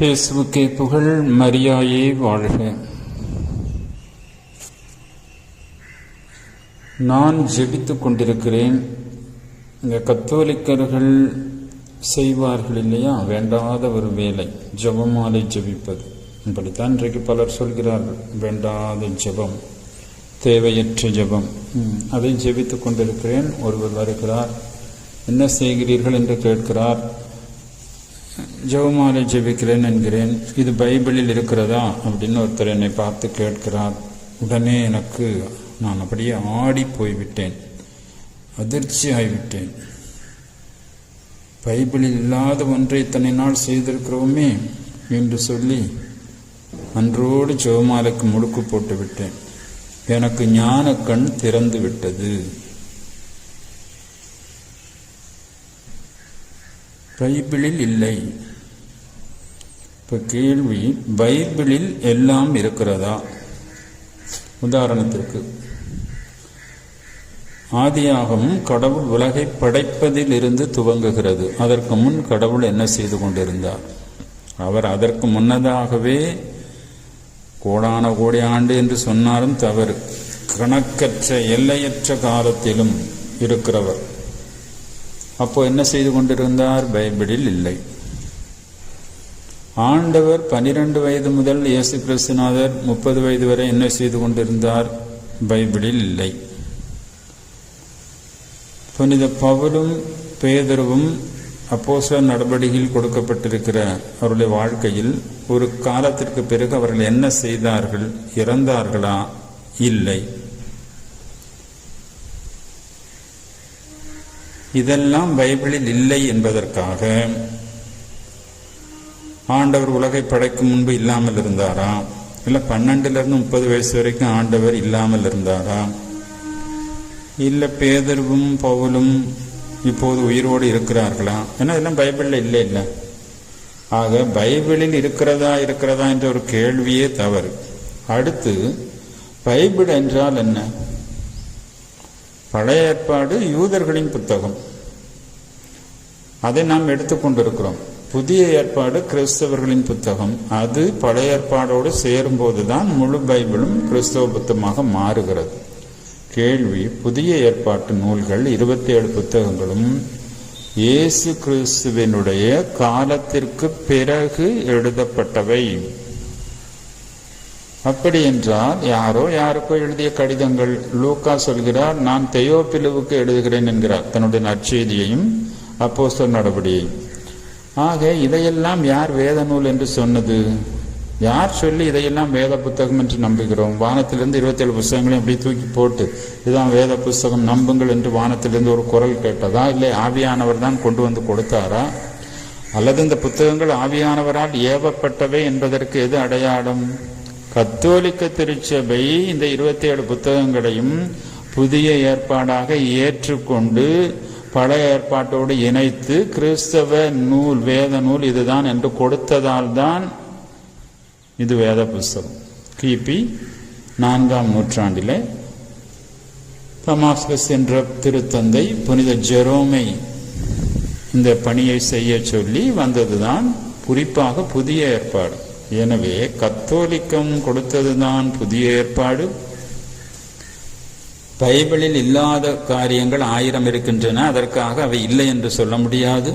இயேசுவுக்கே புகழ் மரியாயே வாழ்க. நான் ஜெபித்துக் கொண்டிருக்கிறேன். இந்த கத்தோலிக்கர்கள் செய்வார்கள் இல்லையா? வேண்டாத ஒரு வேலை ஜெபமாலை ஜெபிப்பது. இப்படித்தான் இன்றைக்கு பலர் சொல்கிறார்கள் வேண்டாத ஜெபம் தேவையற்ற ஜெபம். அதை ஜெபித்துக் கொண்டிருக்கிறேன். ஒருவர் வருகிறார். என்ன செய்கிறீர்கள்? என்று கேட்கிறார். ஜெவமாலை ஜெபிக்கிறேன் என்கிறேன். இது பைபிளில் இருக்கிறதா? அப்படின்னு ஒருத்தர் என்னை பார்த்து கேட்கிறார். உடனே எனக்கு நான் அப்படியே ஆடி போய்விட்டேன். அதிர்ச்சி ஆகிவிட்டேன் பைபிளில் இல்லாத ஒன்றை இத்தனை நாள் செய்திருக்கிறோமே என்று சொல்லி அன்றோடு ஜெவமாலைக்கு முடுக்கு போட்டு விட்டேன் எனக்கு ஞான கண் திறந்து விட்டது பைபிளில் இல்லை. இப்போ கேள்வி பைபிளில் எல்லாம் இருக்கிறதா? உதாரணத்திற்கு ஆதியாகமும் கடவுள் உலகை படைப்பதில் இருந்து துவங்குகிறது. அதற்கு முன் கடவுள் என்ன செய்து கொண்டிருந்தார்? அவர் அதற்கு முன்னதாகவே கோடான கோடி ஆண்டு என்று சொன்னாலும் தவறு. கணக்கற்ற எல்லையற்ற காலத்திலும் இருக்கிறவர். அப்போ என்ன செய்து கொண்டிருந்தார்? பைபிளில் இல்லை. ஆண்டவர் பனிரெண்டு வயது முதல் இயேசு கிறிஸ்துநாதர் முப்பது வயது வரை என்ன செய்து கொண்டிருந்தார்? பைபிளில் இல்லை. புனித பவுலும் பேதருவும் அப்போஸ்தல நடவடிக்கையில் கொடுக்கப்பட்டிருக்கிற அவருடைய வாழ்க்கையில் ஒரு காலத்திற்கு பிறகு அவர்கள் என்ன செய்தார்கள்? இறந்தார்களா? இல்லை. இதெல்லாம் பைபிளில் இல்லை என்பதற்காக ஆண்டவர் உலகை படைக்கும் முன்பு இல்லாமல் இருந்தாரா? இல்ல பன்னெண்டுல இருந்து முப்பது வயசு வரைக்கும் ஆண்டவர் இல்லாமல் இருந்தாரா? இல்ல பேதர்வும் பவுலும் இப்போது உயிரோடு இருக்கிறார்களா? ஏன்னா இதெல்லாம் பைபிளில் இல்லை இல்லை. ஆக பைபிளில் இருக்கிறதா இருக்கிறதா என்ற ஒரு கேள்வியே தவறு. அடுத்து பைபிள் என்றால் என்ன? பழைய ஏற்பாடு யூதர்களின் புத்தகம். அதை நாம் எடுத்துக்கொண்டிருக்கிறோம் புதிய ஏற்பாடு கிறிஸ்தவர்களின் புத்தகம். அது பழைய ஏற்பாடோடு சேரும்போதுதான் முழு பைபிளும் கிறிஸ்தவ புத்தகமாக மாறுகிறது. கேள்வி புதிய ஏற்பாட்டு நூல்கள் இருபத்தி ஏழு புத்தகங்களும் இயேசு கிறிஸ்துவினுடைய காலத்திற்கு பிறகு எழுதப்பட்டவை. அப்படி என்றால் யாரோ யாருக்கோ எழுதிய கடிதங்கள் லூக்கா சொல்கிறார் நான் தெயோப்பிலுவுக்கு எழுதுகிறேன் என்கிறார். தன்னுடைய நற்செய்தியையும் அப்போஸ்தலர் நடவடிக்கையும் ஆக இதையெல்லாம் யார் வேத நூல் என்று சொன்னது? யார் சொல்லி இதையெல்லாம் வேத புத்தகம் என்று நம்புகிறோம்? வானத்திலிருந்து இருபத்தேழு புஸ்தகங்களையும் அப்படியே தூக்கி போட்டு இதுதான் வேத புஸ்தகம் நம்புங்கள் என்று வானத்திலிருந்து ஒரு குரல் கேட்டதா? இல்லை ஆவியானவர் தான் கொண்டு வந்து கொடுத்தாரா? அல்லது இந்த புத்தகங்கள் ஆவியானவரால் ஏவப்பட்டவை என்பதற்கு எது அடையாளம்? கத்தோலிக்க திருச்சபை இந்த இருபத்தி ஏழு புத்தகங்களையும் புதிய ஏற்பாடாக ஏற்றுக்கொண்டு பழைய ஏற்பாட்டோடு இணைத்து கிறிஸ்தவ நூல் வேத நூல் இதுதான் என்று கொடுத்ததால் தான் இது வேத புஸ்தகம். கிபி நான்காம் நூற்றாண்டிலே தமாஸ்கஸ் என்ற திருத்தந்தை புனித ஜெரோமை இந்த பணியை செய்ய சொல்லி வந்ததுதான் குறிப்பாக புதிய ஏற்பாடு. எனவே கத்தோலிக்கம் கொடுத்ததுதான் புதிய ஏற்பாடு. பைபிளில் இல்லாத காரியங்கள் ஆயிரம் இருக்கின்றன அதற்காக அவை இல்லை என்று சொல்ல முடியாது.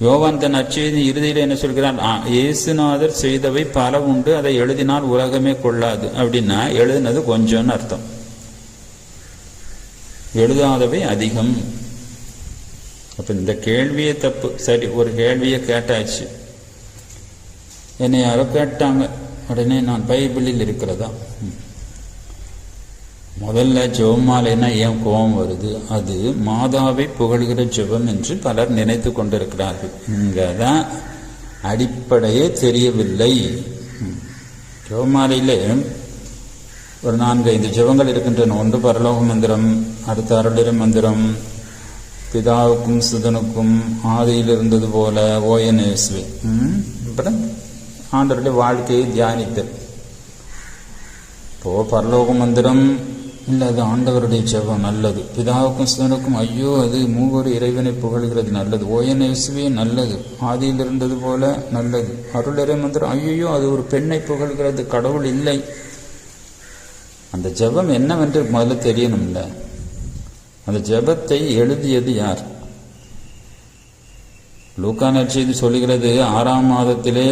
யோவான் தன் அச்செய்தி இறுதியில் என்ன சொல்கிறார்? இயேசுநாதர் செய்தவை பல உண்டு அதை எழுதினால் உலகமே கொள்ளாது. அப்படின்னா எழுதினது கொஞ்சம்னு அர்த்தம். எழுதாதவை அதிகம். அப்ப இந்த கேள்வியே தப்பு. சரி ஒரு கேள்வியை கேட்டாச்சு. என்னை யாரோ கேட்டாங்க. உடனே நான் பைபிளில் இருக்கிறதா? முதல்ல ஜெபமாலைன்னா ஏன் கோபம் வருது? அது மாதாவை புகழ்கிற ஜெபம் என்று பலர் நினைத்து கொண்டிருக்கிறார்கள். இங்கதான் அடிப்படையே தெரியவில்லை. ம். ஜெபமாலையிலே ஒரு நான்கு ஐந்து ஜெபங்கள் இருக்கின்றன. ஒன்று பரலோக மந்திரம் அடுத்த அருளிர மந்திரம் பிதாவுக்கும் சுதனுக்கும் ஆதியில் இருந்தது போல ஓஎன்எஸ்வி அப்புறம் ஆண்டருடைய வாழ்க்கையை தியானித்தல் இப்போ பரலோக மந்திரம் இல்லை அது ஆண்டவருடைய ஜெபம் நல்லது பிதாவுக்கும் சுதனுக்கும் ஐயோ அது மூவர் இறைவனை புகழ்கிறது நல்லது ஓஎன்எஸ்வி நல்லது ஆதியில் இருந்தது போல நல்லது அருளறை மந்திரம் ஐயோ அது ஒரு பெண்ணை புகழ்கிறது கடவுள் இல்லை அந்த ஜெபம் என்னவென்று முதல்ல தெரியணும்ல அந்த ஜெபத்தை எழுதியது யார் லூக்கா நற்செய்தி சொல்லுகிறது ஆறாம் மாதத்திலே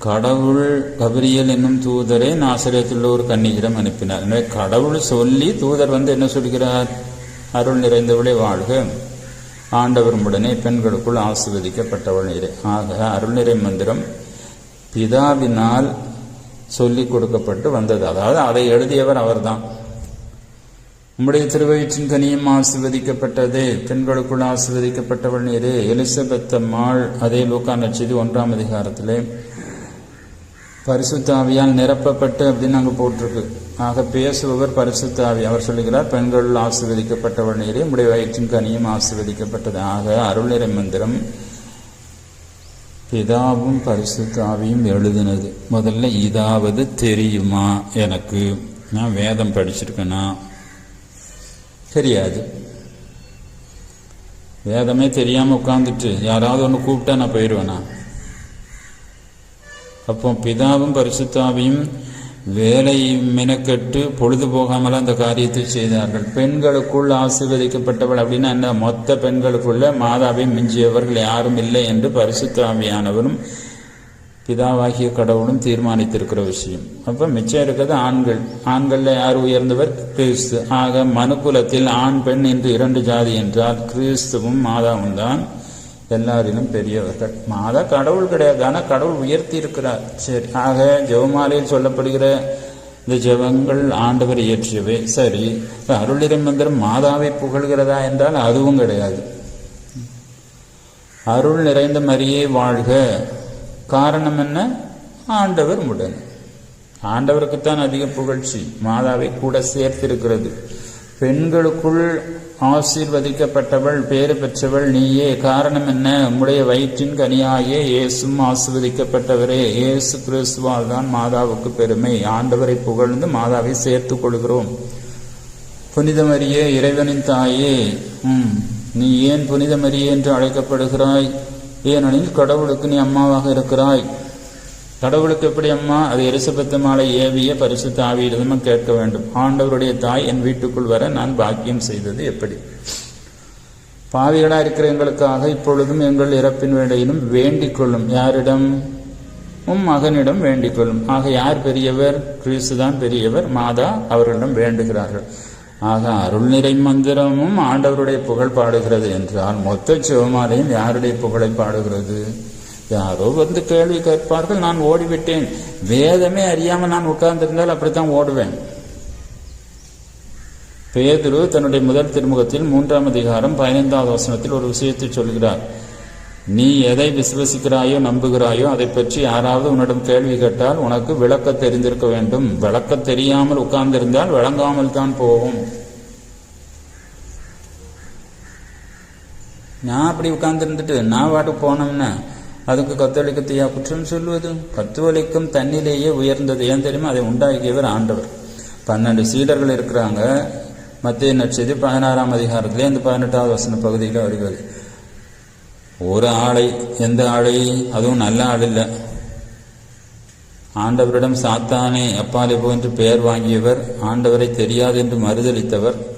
கடவுள் கபிரியல் என்னும் தூதரை நாசரியத்தில் ஒரு கன்னியிடம் அனுப்பினார். எனவே கடவுள் சொல்லி தூதர் வந்து என்ன சொல்கிறார்? அருள் நிறைந்தவளே வாழ்க. ஆண்டவர் உடனே பெண்களுக்குள் ஆசிர்வதிக்கப்பட்டவள் நிறை ஆக அருள் நிறை மந்திரம் பிதாவினால் சொல்லிக் கொடுக்கப்பட்டு வந்தது. அதாவது அதை எழுதியவர் அவர்தான். உம்முடைய திருவயிற்றின் கனியும் ஆசிர்வதிக்கப்பட்டது. பெண்களுக்குள் ஆசிர்வதிக்கப்பட்டவள் நீரே. எலிசபெத் அம்மாள் அதே லூக்கா நச்செய்தி ஒன்றாம் அதிகாரத்திலே பரிசுத்தாவியால் நிரப்பப்பட்டு அப்படின்னு அங்கே போட்டிருக்கு. ஆக பேசுபவர் பரிசுத்தாவி. அவர் சொல்லுகிறார் பெண்கள் ஆசிர்வதிக்கப்பட்டவள் நீரே உடைய வயிற்றின் கனியும் ஆசிர்வதிக்கப்பட்டது. ஆக அருள்நிறை மந்திரம் பிதாவும் பரிசுத்தாவியும் எழுதினது. முதல்ல இதாவது தெரியுமா எனக்கு? நான் வேதம் படிச்சிருக்கேனா? தெரியாது. வேதமே தெரியாமல் உட்காந்துட்டு யாராவது ஒன்று கூப்பிட்டா நான் போயிடுவேனா அப்போ பிதாவும் பரிசுத்தாவையும் வேலை மெனக்கெட்டு பொழுது போகாமல் அந்த காரியத்தை செய்தார்கள். பெண்களுக்குள் ஆசீர்வதிக்கப்பட்டவள் அப்படின்னா என்ன? மொத்த பெண்களுக்குள்ள மாதாவை மிஞ்சியவர்கள் யாரும் இல்லை என்று பரிசுத்தாவியானவரும் பிதாவாகிய கடவுளும் தீர்மானித்திருக்கிற விஷயம். அப்ப மிச்சம் இருக்கிறது ஆண்கள். ஆண்கள்ல யார் உயர்ந்தவர்? கிறிஸ்து. ஆக மனுக்குலத்தில் ஆண் பெண் என்று இரண்டு ஜாதி என்றால் கிறிஸ்துவும் மாதாவும் தான் எல்லாரிலும் பெரியவர்கள். மாதா கடவுள் கிடையாது ஆனால் கடவுள் உயர்த்தி இருக்கிறார் சரி ஆக ஜெவமாலையில் சொல்லப்படுகிற இந்த ஜெபங்கள் ஆண்டவர் இயற்றியவை. சரி அருளிரை மந்திரம் மாதாவை புகழ்கிறதா என்றால் அதுவும் கிடையாது. அருள் நிறைந்த மரியே வாழ்க. காரணம் என்ன? ஆண்டவர் உடன் ஆண்டவருக்குத்தான் அதிக புகழ்ச்சி. மாதாவை கூட சேர்த்திருக்கிறது. பெண்களுக்குள் ஆசீர்வதிக்கப்பட்டவள் பேறு பெற்றவள் நீயே. காரணம் என்ன? உம்முடைய வயிற்றின் கனியாயே இயேசும் ஆசீர்வதிக்கப்பட்டவரே. இயேசு கிறிஸ்துவால் தான் மாதாவுக்கு பெருமை. ஆண்டவரை புகழ்ந்து மாதாவை சேர்த்துக் கொள்கிறோம். புனிதமரியே இறைவனின் தாயே ம் நீ ஏன் புனிதமரியே என்று அழைக்கப்படுகிறாய்? ஏனெனில் கடவுளுக்கு நீ அம்மாவாக இருக்கிறாய். கடவுளுக்கு எப்படி அம்மா? அது எரிசபத்து மாலை ஏவிய பரிசு ஆவியிடமும் கேட்க வேண்டும். ஆண்டவருடைய தாய் என் வீட்டுக்குள் வர நான் பாக்கியம் செய்தது எப்படி? பாவிகளா இருக்கிற எங்களுக்காக இப்பொழுதும் எங்கள் இறப்பின் வேளையிலும் வேண்டிக் கொள்ளும் யாரிடம்? உம் மகனிடம் வேண்டிக் கொள்ளும் ஆக யார் பெரியவர்? கிறிஸ்து தான் பெரியவர். மாதா அவர்களிடம் வேண்டுகிறார்கள். ஆக அருள் நிறை மந்திரமும் ஆண்டவருடைய புகழ் பாடுகிறது என்றால் மொத்த சிவமாலையும் யாருடைய புகழை பாடுகிறது? யாரோ வந்து கேள்வி கேட்பார்கள் நான் ஓடிவிட்டேன். வேதமே அறியாமல் நான் உட்கார்ந்திருந்தால் அப்படித்தான் ஓடுவேன். பேதுரு தன்னுடைய முதல் திருமுகத்தில் மூன்றாம் அதிகாரம் பதினைந்தாவது வசனத்தில் ஒரு விஷயத்தை சொல்கிறார். நீ எதை விசுவசிக்கிறாயோ நம்புகிறாயோ அதை பற்றி யாராவது உன்னிடம் கேள்வி கேட்டால் உனக்கு விளக்க தெரிந்திருக்க வேண்டும். விளக்க தெரியாமல் உட்கார்ந்திருந்தால் விளங்காமல் தான் போகும். நான் அப்படி உட்கார்ந்துருந்துட்டு நான் வாட்டுக்கு போனோம்னா அதுக்கு கத்தோலிக்கத்தையா குற்றம் சொல்வது? கத்தோலிக்கம் தன்னிலேயே உயர்ந்தது. ஏன் தெரியுமா? அதை உண்டாக்கியவர் ஆண்டவர். பன்னெண்டு சீடர்கள் இருக்கிறாங்க. மத்திய நட்சதி பதினாறாம் அதிகாரத்திலே இந்த பதினெட்டாவது வசன பகுதியில் வருகிறது. ஒரு ஆளை எந்த ஆளை? அதுவும் நல்ல ஆள் இல்லை. ஆண்டவரிடம் சாத்தானே அப்பாலே போன்று பெயர் வாங்கியவர் ஆண்டவரை தெரியாது என்று மறுதளித்தவர்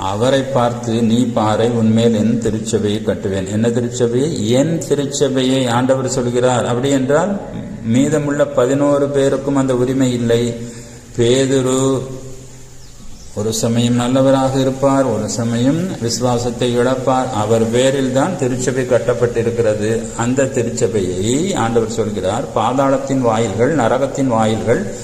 அவரை பார்த்து நீ பாறை உன்மேல் என் திருச்சபையை கட்டுவேன். என்ன திருச்சபையை? என் திருச்சபையை ஆண்டவர் சொல்கிறார். அப்படி என்றால் மீதமுள்ள பதினோரு பேருக்கும் அந்த உரிமை இல்லை. பேதுரு ஒரு சமயம் நல்லவராக இருப்பார் ஒரு சமயம் விசுவாசத்தை இழப்பார். அவர் பேரில் தான் திருச்சபை கட்டப்பட்டிருக்கிறது. அந்த திருச்சபையை ஆண்டவர் சொல்கிறார். பாதாளத்தின் வாயில்கள் நரகத்தின் வாயில்கள்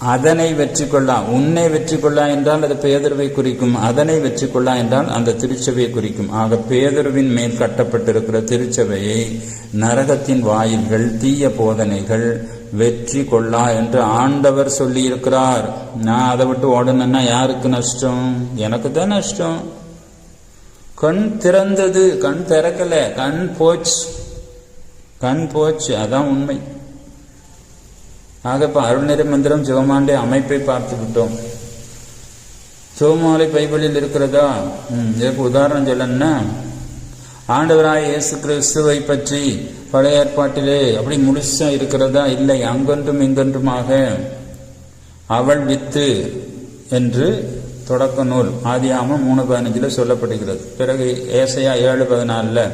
அதனை வெற்றி கொள்ளா உன்னை வெற்றி கொள்ளா என்றால் அது பேதர்வை குறிக்கும் அதனை வெற்றி கொள்ளா என்றால் அந்த திருச்சபையை குறிக்கும். ஆக பேதர்வின் மேல் கட்டப்பட்டிருக்கிற திருச்சபையை நரகத்தின் வாயில்கள் தீய போதனைகள் வெற்றி கொள்ளா என்று ஆண்டவர் சொல்லி இருக்கிறார் நான் அதை விட்டு ஓடணும்னா யாருக்கு நஷ்டம்? எனக்கு தான் நஷ்டம். கண் திறந்தது கண் திறக்கல கண் போச்சு. கண் போச்சு அதான் உண்மை. ஆக இப்போ அருள்நிறை மந்திரம் சிவமாண்டே அமைப்பை பார்த்து விட்டோம். சிவமாலை பைபிளில் இருக்கிறதா? ம், இதற்கு உதாரணம் சொல்லணும்னா ஆண்டவராய் இயேசு கிறிஸ்துவை பற்றி பழைய ஏற்பாட்டிலே அப்படி முழுசா இருக்கிறதா? இல்லை அங்கொன்றும் இங்கொன்றுமாக. அவள் வித்து என்று தொடக்க நூல் ஆதியாமம் மூணு பதினஞ்சில் சொல்லப்படுகிறது. பிறகு ஏசையா ஏழு பதினாலில்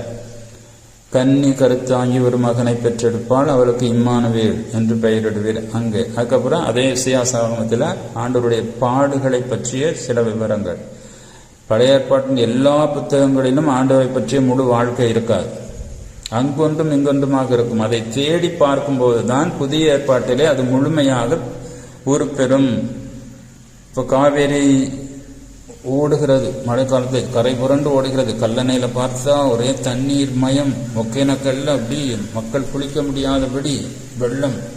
கன்னி கருத்தாகி ஒரு மகனை பெற்றெடுப்பால் அவளுக்கு இம்மானுவேல் என்று பெயரிடுவீர் அங்கே. அதுக்கப்புறம் அதே சியாசாகமத்தில் ஆண்டவருடைய பாடுகளை பற்றிய சில விவரங்கள். பழைய ஏற்பாட்டின் எல்லா புத்தகங்களிலும் ஆண்டவரை பற்றிய முழு வாழ்க்கை இருக்காது. அங்கொன்றும் இங்கொன்றுமாக இருக்கும். அதை தேடி பார்க்கும்போது தான் புதிய ஏற்பாட்டிலே அது முழுமையாக உருப்பெறும். இப்போ காவேரி ஓடுகிறது. மழை காலத்தில் கரை புரண்டு ஓடுகிறது. கல்லணையில பார்த்தா ஒரே தண்ணீர் மயம். ஒக்கேனக்கல்ல அப்படி. மக்கள் குளிக்க முடியாதபடி வெள்ளம்.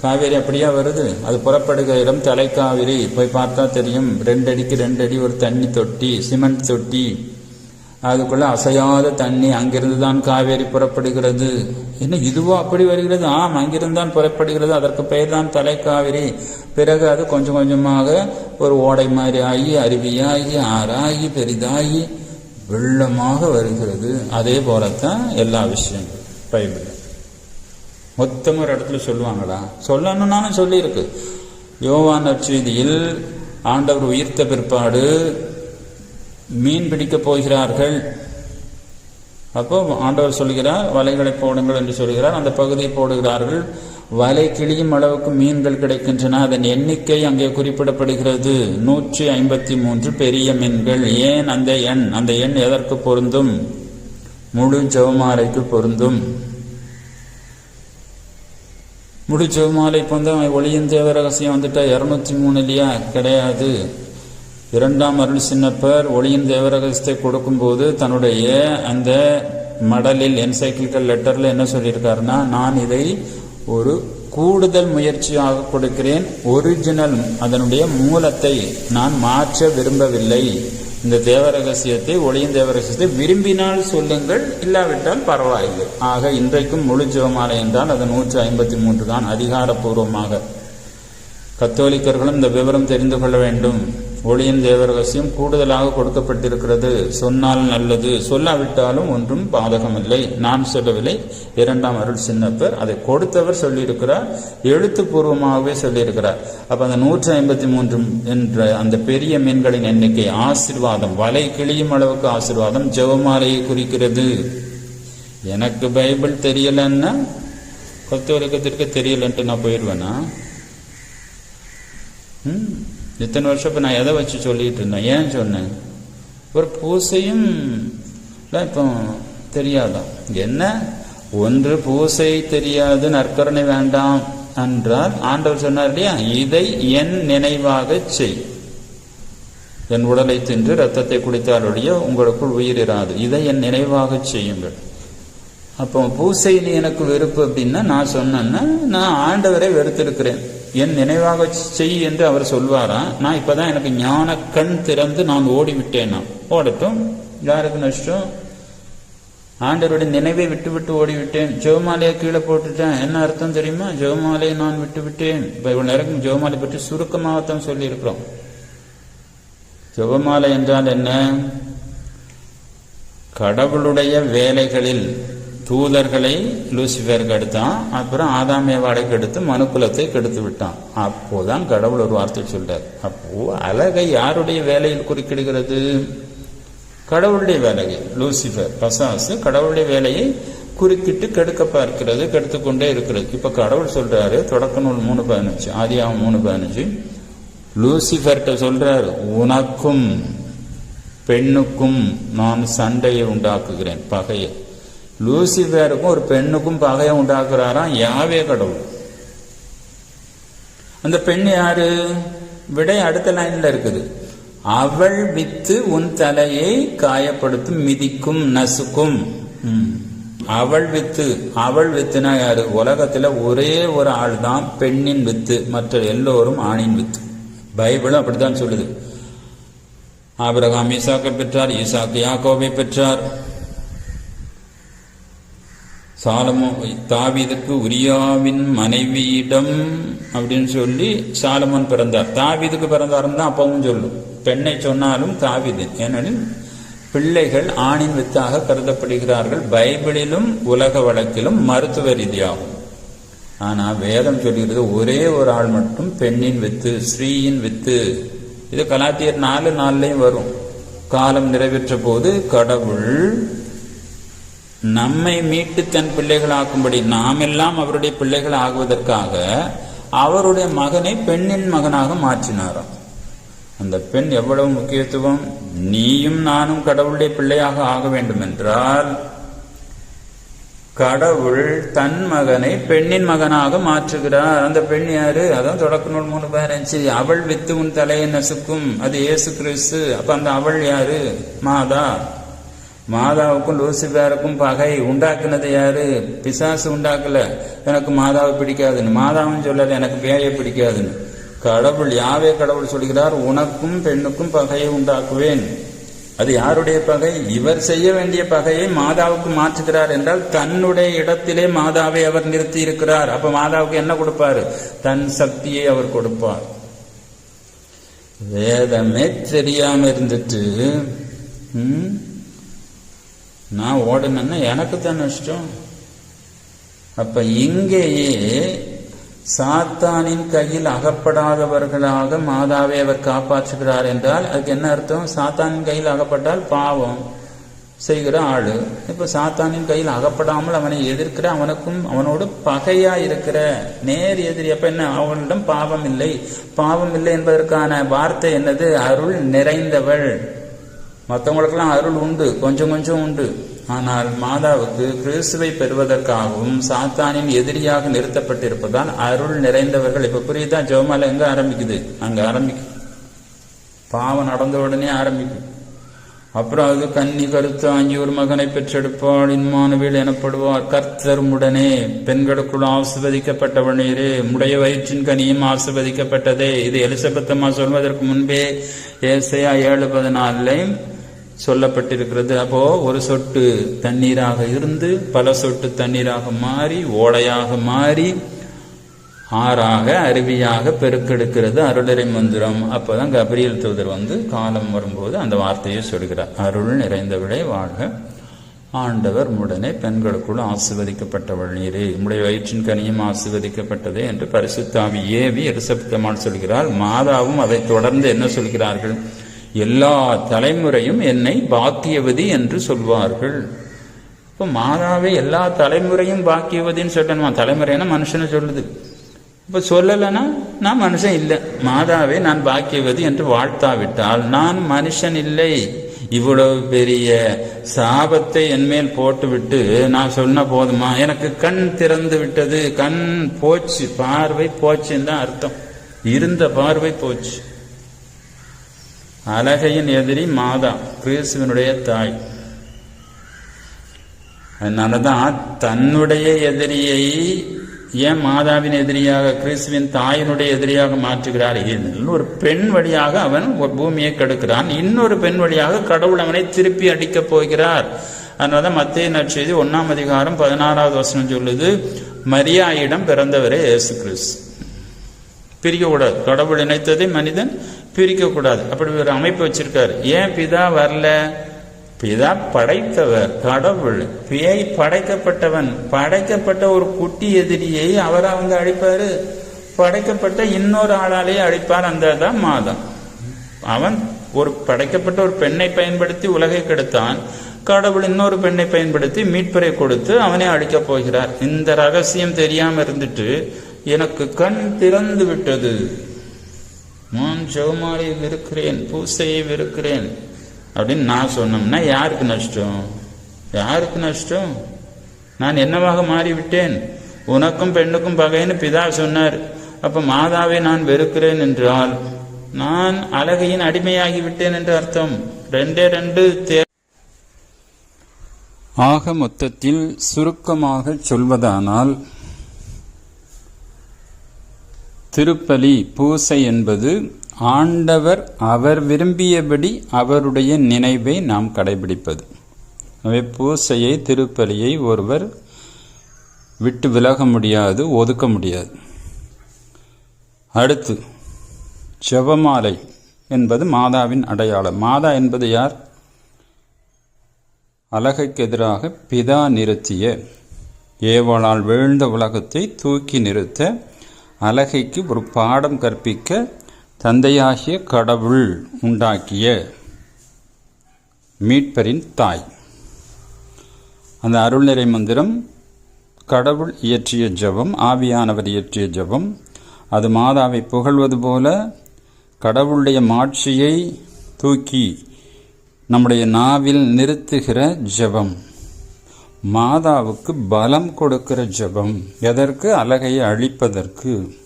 காவேரி அப்படியா வருது? அது புறப்படுகிற இடம் தலைக்காவிரி. போய் பார்த்தா தெரியும். ரெண்டு அடிக்கு ரெண்டு அடி ஒரு தண்ணி தொட்டி சிமெண்ட் தொட்டி. அதுக்குள்ள அசையாத தண்ணி அங்கிருந்து தான் காவேரி புறப்படுகிறது. என்ன இதுவோ அப்படி வருகிறது? ஆம் அங்கிருந்து தான் புறப்படுகிறது. அதற்கு பெயர் தான் தலைக்காவிரி. பிறகு அது கொஞ்சம் கொஞ்சமாக ஒரு ஓடை மாதிரி ஆகி அருவியாகி ஆறாகி பெரிதாகி வெள்ளமாக வருகிறது. அதே போலத்தான் எல்லா விஷயம் பைபிள் மொத்தம் ஒரு இடத்துல சொல்லுவாங்களா? சொல்லணும்னாலும் சொல்லியிருக்கு. யோவான் நற்செய்தியில் ஆண்டவர் உயிர்த்த பிற்பாடு மீன் பிடிக்கப் போகிறார்கள். அப்போ ஆண்டவர் சொல்கிறார் வலைகளை போடுங்கள் என்று சொல்கிறார் அந்த பகுதியை போடுகிறார்கள். வலை கிழியும் அளவுக்கு மீன்கள் கிடைக்கின்றன. அதன் எண்ணிக்கை அங்கே குறிப்பிடப்படுகிறது. நூற்றி ஐம்பத்தி மூன்று பெரிய மீன்கள். ஏன் அந்த எண்? அந்த எண் எதற்கு பொருந்தும்? முழு ஜெவமாலைக்கு பொருந்தும். முழு ஜெவமாலை பொருந்தும். ஒளியின் தேவ ரகசியம் வந்துட்டா இருநூத்தி மூணு இல்லையா கிடையாது. இரண்டாம் அருள் சின்னப்பர் ஒளியின் தேவரகசத்தை கொடுக்கும்போது தன்னுடைய அந்த மடலில் என்சைக்கிளிக்கல் லெட்டரில் என்ன சொல்லியிருக்காருன்னா நான் இதை ஒரு கூடுதல் முயற்சியாக கொடுக்கிறேன். ஒரிஜினல் அதனுடைய மூலத்தை நான் மாற்ற விரும்பவில்லை. இந்த தேவரகசியத்தை ஒளியின் தேவரகசியத்தை விரும்பினால் சொல்லுங்கள் இல்லாவிட்டால் பரவாயில்லை. ஆக இன்றைக்கும் முழு ஜெபமாலை என்றால் அது நூற்றி ஐம்பத்தி மூன்று தான் அதிகாரப்பூர்வமாக. கத்தோலிக்கர்களும் இந்த விவரம் தெரிந்து கொள்ள வேண்டும். ஒளியின் தேவரகசியம் கூடுதலாக கொடுக்கப்பட்டிருக்கிறது. சொன்னால் நல்லது. சொல்லாவிட்டாலும் ஒன்றும் பாதகமில்லை. நான் சொல்லவில்லை. இரண்டாம் அருள் சின்னப்பர் அதை கொடுத்தவர் சொல்லியிருக்கிறார். எழுத்துப்பூர்வமாகவே சொல்லியிருக்கிறார். அப்ப அந்த நூற்றி ஐம்பத்தி மூன்று என்ற அந்த பெரிய மீன்களின் எண்ணிக்கை ஆசிர்வாதம் வலை கிழியும் அளவுக்கு ஆசிர்வாதம் ஜெவமாலையை குறிக்கிறது. எனக்கு பைபிள் தெரியலன்னா கத்தோலிக்கத்திற்கு தெரியலன்ட்டு நான் போயிடுவேனா ம். இத்தனை வருஷம் இப்போ நான் எதை வச்சு சொல்லிட்டு இருந்தேன்? ஏன் சொன்னேன்? ஒரு பூசையும் இப்போ தெரியாதான் என்ன? ஒன்று பூசை தெரியாது நற்கருணை வேண்டாம் என்றால் ஆண்டவர் சொன்னார் இல்லையா? இதை என் நினைவாக செய். என் உடலை தின்று ரத்தத்தை குடித்தாலுடைய உங்களுக்குள் உயிர் இராது. இதை என் நினைவாக செய்யுங்கள். அப்போ பூசையில் எனக்கு வெறுப்பு அப்படின்னா நான் சொன்னேன்னா நான் ஆண்டவரை வெறுத்திருக்கிறேன். என் நினைவாக செய் என்று அவர் சொல்வாரா? நான் இப்பதான் எனக்கு ஞான கண் திறந்து நான் ஓடிவிட்டேனா? ஓடட்டும். யாருக்கு நஷ்டம்? ஆண்டவருடைய நினைவை விட்டு விட்டு ஓடிவிட்டேன். ஜெவமாலையை கீழே போட்டுட்டேன். என்ன அர்த்தம் தெரியுமா? ஜெவமாலையை நான் விட்டு விட்டேன் இப்ப இவ்வளவு நேரம் ஜெவமாலை பற்றி சுருக்கமாகத்தான் சொல்லி இருக்கிறோம் ஜெபமாலை என்றால் என்ன? கடவுளுடைய வேலைகளில் தூதர்களை லூசிஃபருக்கு எடுத்தான். அப்புறம் ஆதாமேவாடை கெடுத்து மனுக்குலத்தை கெடுத்து விட்டான். அப்போதான் கடவுள் ஒரு வார்த்தை சொல்றார். அப்போ அழகை யாருடைய வேலையில் குறுக்கிடுகிறது? கடவுளுடைய வேலையை. லூசிஃபர் பசாசு கடவுளுடைய வேலையை குறுக்கிட்டு கெடுக்க பார்க்கிறது கெடுத்து கொண்டே இருக்கிறது. இப்ப கடவுள் சொல்றாரு தொடக்க நூல் மூணு பதினஞ்சு ஆதியாகம் மூணு பதினஞ்சு. லூசிஃபர்கிட்ட சொல்றாரு உனக்கும் பெண்ணுக்கும் நான் சண்டையை உண்டாக்குகிறேன் பகையை. லூசிஃபேருக்கும் ஒரு பெண்ணுக்கும் பகையை உண்டாக்குறாராம் யாவே கடவுள். அந்த பெண் யாரு? விடை அடுத்த லைன்ல இருக்குது. அவள் வித்து உன் தலையை காயப்படுத்தும் மிதிக்கும் நசுக்கும். ம். அவள் வித்து அவள் வித்துனா யாரு? உலகத்துல ஒரே ஒரு ஆள் தான் பெண்ணின் வித்து மற்ற எல்லோரும் ஆணின் வித்து. பைபிளும் அப்படித்தான் சொல்லுது. ஆபிரகாம் ஈசாக்கை பெற்றார் ஈசாக்கு யாக்கோவை பெற்றார். சாலமோ தாவீதுக்கு உரியாவின் மனைவியிடம் அப்படின்னு சொல்லி சாலமோன் பிறந்தார். தாவிதுக்கு பிறந்தாருன்னு தான் அப்பவும் சொல்லும். பெண்ணை சொன்னாலும் தாவிது. ஏனெனில் பிள்ளைகள் ஆணின் வித்தாக கருதப்படுகிறார்கள். பைபிளிலும் உலக வழக்கிலும் மருத்துவ ரீதியாகும் ஆனால் வேதம் சொல்கிறது ஒரே ஒரு ஆள் மட்டும் பெண்ணின் வித்து ஸ்ரீயின் வித்து. இது கலாத்தியர் நாலு நாள்லையும் வரும். காலம் நிறைவேற்ற போது கடவுள் நம்மை மீட்டு தன் பிள்ளைகளாக்கும்படி நாம் எல்லாம் அவருடைய பிள்ளைகள் ஆகுவதற்காக அவருடைய மகனை பெண்ணின் மகனாக மாற்றினாராம். அந்த பெண் எவ்வளவு முக்கியத்துவம்? நீயும் நானும் கடவுளுடைய பிள்ளையாக ஆக வேண்டும் என்றால் கடவுள் தன் மகனை பெண்ணின் மகனாக மாற்றுகிறார். அந்த பெண் யாரு? அதான் தொடக்க நூல் மூணு பதினஞ்சு. அவள் வித்து உன் தலையை நசுக்கும். அது இயேசு கிறிஸ்து. அப்ப அந்த அவள் யாரு? மாதா. மாதாவுக்கும் லூசிபேருக்கும் பகை உண்டாக்குனது யாரு? பிசாசு உண்டாக்கல. எனக்கு மாதாவை பிடிக்காதுன்னு. மாதாவும் சொல்லல எனக்கு பேயை பிடிக்காதுன்னு. கடவுள் யாவே கடவுள் சொல்கிறார் உனக்கும் பெண்ணுக்கும் பகையை உண்டாக்குவேன். அது யாருடைய பகை? இவர் செய்ய வேண்டிய பகையை மாதாவுக்கு மாற்றுகிறார் என்றால் தன்னுடைய இடத்திலே மாதாவை அவர் நிறுத்தி இருக்கிறார் அப்ப மாதாவுக்கு என்ன கொடுப்பாரு? தன் சக்தியை அவர் கொடுப்பார். வேதமே தெரியாம இருந்துட்டு உம் நான் ஓடணும்னா எனக்கு தான் நஷ்டம் அப்ப இங்கேயே சாத்தானின் கையில் அகப்படாதவர்களாக மாதாவை அவர் காப்பாற்றுகிறார் என்றால் அதுக்கு என்ன அர்த்தம்? சாத்தானின் கையில் அகப்பட்டால் பாவம் செய்கிற ஆளு. இப்ப சாத்தானின் கையில் அகப்படாமல் அவனை எதிர்க்கிற அவனுக்கும் அவனோடு பகையா இருக்கிற நேர் எதிரி அப்ப என்ன? அவனிடம் பாவம் இல்லை. பாவம் இல்லை என்பதற்கான வார்த்தை என்னது? அருள் நிறைந்தவள். மற்றவங்களுக்கெல்லாம் அருள் உண்டு கொஞ்சம் கொஞ்சம் உண்டு. ஆனால் மாதாவுக்கு கிறிஸ்துவை பெறுவதற்காகவும் சாத்தானின் எதிரியாக நிறுத்தப்பட்டிருப்பதால் அருள் நிறைந்தவர்கள் இப்ப புரியுதா? ஜெவமால எங்க ஆரம்பிக்குது? அங்க ஆரம்பிக்கும் பாவம் நடந்த உடனே ஆரம்பிக்கும் அப்புறம் அது கன்னி கருத்து ஆங்கி மகனை பெற்றெடுப்பாள் இன்மானுவில் எனப்படுவார். கர்த்தர் உடனே பெண்களுக்குள் ஆசிர்வதிக்கப்பட்டவனீரே முடைய வயிற்றின் கனியும் ஆசிர்வதிக்கப்பட்டதே. இது எலிசபெத்தம்மா சொல்வதற்கு முன்பே ஏசையா ஏழு பதினாலையும் சொல்லப்பட்டிருக்கிறது. அப்போ ஒரு சொட்டு தண்ணீராக இருந்து பல சொட்டு தண்ணீராக மாறி ஓடையாக மாறி ஆறாக அருவியாக பெருக்கெடுக்கிறது அருளரை மந்திரம். அப்போதான் கபிரியல் தூதர் வந்து காலம் வரும்போது அந்த வார்த்தையை சொல்கிறார். அருள் நிறைந்தவிடை வாழ்க. ஆண்டவர் உடனே பெண்களுக்குள் ஆசிர்வதிக்கப்பட்டவள் நீரே. உடைய வயிற்றின் கனியும் ஆசிர்வதிக்கப்பட்டதே என்று பரிசுத்தாவி ஏவி எரிசப்தமான் சொல்கிறார். மாதாவும் அதை தொடர்ந்து என்ன சொல்கிறார்கள்? எல்லா தலைமுறையும் என்னை பாக்கியவதி என்று சொல்வார்கள். இப்போ மாதாவே எல்லா தலைமுறையும் பாக்கியவதின்னு சொல்லணுமா தலைமுறைன்னா மனுஷனை சொல்லுது. இப்போ சொல்லலைன்னா நான் மனுஷன் இல்லை. மாதாவே நான் பாக்கியவதி என்று வாழ்த்தாவிட்டால் நான் மனுஷன் இல்லை. இவ்வளவு பெரிய சாபத்தை என்மேல் போட்டுவிட்டு நான் சொன்ன போதுமா? எனக்கு கண் திறந்து விட்டது. கண் போச்சு. பார்வை போச்சுன்னு தான் அர்த்தம். இருந்த பார்வை போச்சு. அழகையின் எதிரி மாதா கிறிஸ்துவனுடைய தாய். அதனாலதான் தன்னுடைய எதிரியை ஏன் மாதாவின் எதிரியாக கிறிஸ்துவின் தாயினுடைய எதிரியாக மாற்றுகிறார் ஒரு பெண் வழியாக அவன் ஒரு பூமியை கெடுக்கிறான். இன்னொரு பெண் வழியாக கடவுள் அவனை திருப்பி அடிக்கப் போகிறார். அதனாலதான் மத்திய நற்செய்தி ஒன்னாம் அதிகாரம் பதினாறாவது வசனம் சொல்லுது மரியாயிடம் பிறந்தவரே இயேசு கிறிஸ்து. பிரியக்கூடாது கடவுள் இணைத்ததை மனிதன் பிரிக்கக்கூடாது. அப்படி ஒரு அமைப்பு வச்சிருக்காரு. ஏன் பிதா வரல? பிதா படைத்தவர் கடவுள். பேய் படைக்கப்பட்டவன். படைக்கப்பட்ட ஒரு குட்டி எதிரியை அவரா வந்து அழிப்பாரு? படைக்கப்பட்ட இன்னொரு ஆளாலேயே அழிப்பார். அந்த தான் மாதம். அவன் ஒரு படைக்கப்பட்ட ஒரு பெண்ணை பயன்படுத்தி உலகை கெடுத்தான். கடவுள் இன்னொரு பெண்ணை பயன்படுத்தி மீட்பரை கொடுத்து அவனை அழிக்கப் போகிறார். இந்த ரகசியம் தெரியாம இருந்துட்டு எனக்கு கண் திறந்து விட்டது. நான் ஜெவமாலையை வெறுக்கிறேன் பூசையை வெறுக்கிறேன் அப்படின்னு நான் சொன்னோம்னா யாருக்கு நஷ்டம்? யாருக்கு நஷ்டம்? நான் என்னவாக மாறிவிட்டேன்? உனக்கும் பெண்ணுக்கும் பகைன்னு பிதா சொன்னார். அப்ப மாதாவை நான் வெறுக்கிறேன் என்றால் நான் அழகையின் அடிமையாகி விட்டேன் என்று அர்த்தம். ரெண்டே ரெண்டு தே ஆக மொத்தத்தில் சுருக்கமாக சொல்வதானால் திருப்பலி பூசை என்பது ஆண்டவர் அவர் விரும்பியபடி அவருடைய நினைவை நாம் கடைபிடிப்பது. எனவே பூசையை திருப்பலியை ஒருவர் விட்டு விலக முடியாது ஒதுக்க முடியாது. அடுத்து செவமாலை என்பது மாதாவின் அடையாளம். மாதா என்பது யார்? அழகைக்கு எதிராக பிதா நிறுத்திய ஏவலால் வீழ்ந்த உலகத்தை தூக்கி நிறுத்த அழகைக்கு ஒரு பாடம் கற்பிக்க தந்தையாகிய கடவுள் உண்டாக்கிய மீட்பரின் தாய். அந்த அருள்நிறை மந்திரம் கடவுள் இயற்றிய ஜெபம் ஆவியானவர் இயற்றிய ஜெபம் அது மாதாவை புகழ்வது போல கடவுளுடைய மாட்சியை தூக்கி நம்முடைய நாவில் நிறுத்துகிற ஜெபம். மாதாவுக்கு பலம் கொடுக்கிற ஜெபம் எதற்கு? அழகையை அழிப்பதற்கு.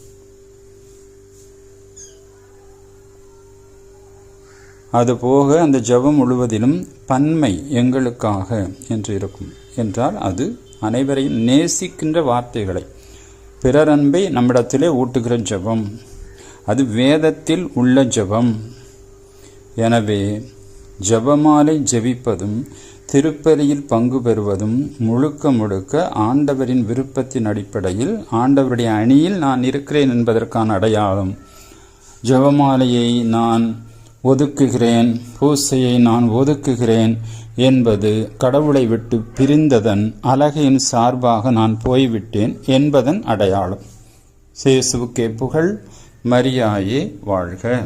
அதுபோக அந்த ஜெபம் முழுவதிலும் பன்மை எங்களுக்காக என்று இருக்கும். என்றால் அது அனைவரையும் நேசிக்கின்ற வார்த்தைகளை. பிறர் அன்பை நம்மிடத்திலே ஊட்டுகிற ஜெபம். அது வேதத்தில் உள்ள ஜெபம். எனவே ஜெபமாலை ஜெபிப்பதும் திருப்பலியில் பங்கு பெறுவதும் முழுக்க முழுக்க ஆண்டவரின் விருப்பத்தின் அடிப்படையில் ஆண்டவருடைய அணியில் நான் இருக்கிறேன் என்பதற்கான அடையாளம். ஜெபமாலையை நான் ஒதுக்குகிறேன் பூசையை நான் ஒதுக்குகிறேன் என்பது கடவுளை விட்டு பிரிந்ததன் அழகையின் சார்பாக நான் போய்விட்டேன் என்பதன் அடையாளம். சேசுவுக்கே புகழ் மரியாயே வாழ்க.